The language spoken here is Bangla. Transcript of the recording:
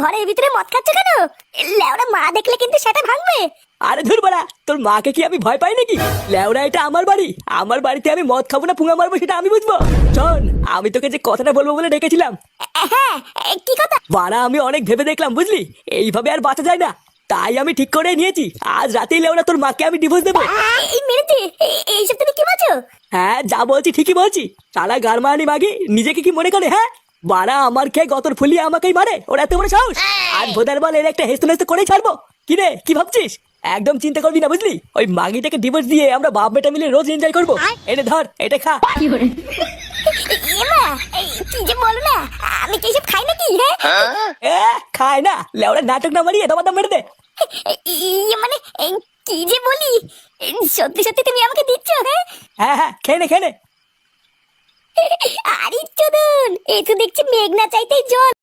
ঘরের ভিতরে মদ খাচ্ছ কেন? লেওরা মা দেখলে কিন্তু সেটা ভাঙবে। আরে ধুর বাড়া তোর মাকে কি আমি ভয় পাই নাকি? লেওরা এটা আমার বাড়ি। আমার বাড়িতে আমি মদ খাব না পুঙা মারবো সেটা আমি বুঝব। শোন আমি তোকে যে কথাটা বলব বলে ডেকেছিলাম। হ্যাঁ কি কথা? বাড়া আমি অনেক ভেবে দেখলাম বুঝলি? এইভাবে আর বাঁচা যায় না। তাই আমি ঠিক করে নিয়েছি। আজ রাতেই লেওরা তোর মাকে আমি ডিভোর্স দেবো। এই এইসব তুমি কি বলছো? হ্যাঁ যা বলছি ঠিকই বলছি। সালা গারমানি মাগি নিজেকে কি মনে করে হ্যাঁ? বাড়া আমার খেয়ে গতর ফুলিয়ে আমাকেই মারে। ওরা এত বড় সাহস। আর ভোদার বল এর একটা হেস্ত নেস্ত করেই ছাড়বো। কি রে কি ভাবছিস? একদম চিন্তা করবি না বুঝলি? ওই মাগিটাকে ডিভোর্স দিয়ে আমরা বাপ বেটা মিলে রোজ এনজয় করব। এনে ধর এটা খা। কি যে না আমি কি এসব খাই নাকি হ্যাঁ? খায় না। নাটক না মারিয়ে দমা দম মেরে দে। মানে কি যে বলি? সত্যি সত্যি তুমি আমাকে দিচ্ছ হ্যাঁ? হ্যাঁ হ্যাঁ খেয়ে নে খেয়ে নে। আরে চোদন তো দেখছি মেঘনা চাইতেই জল।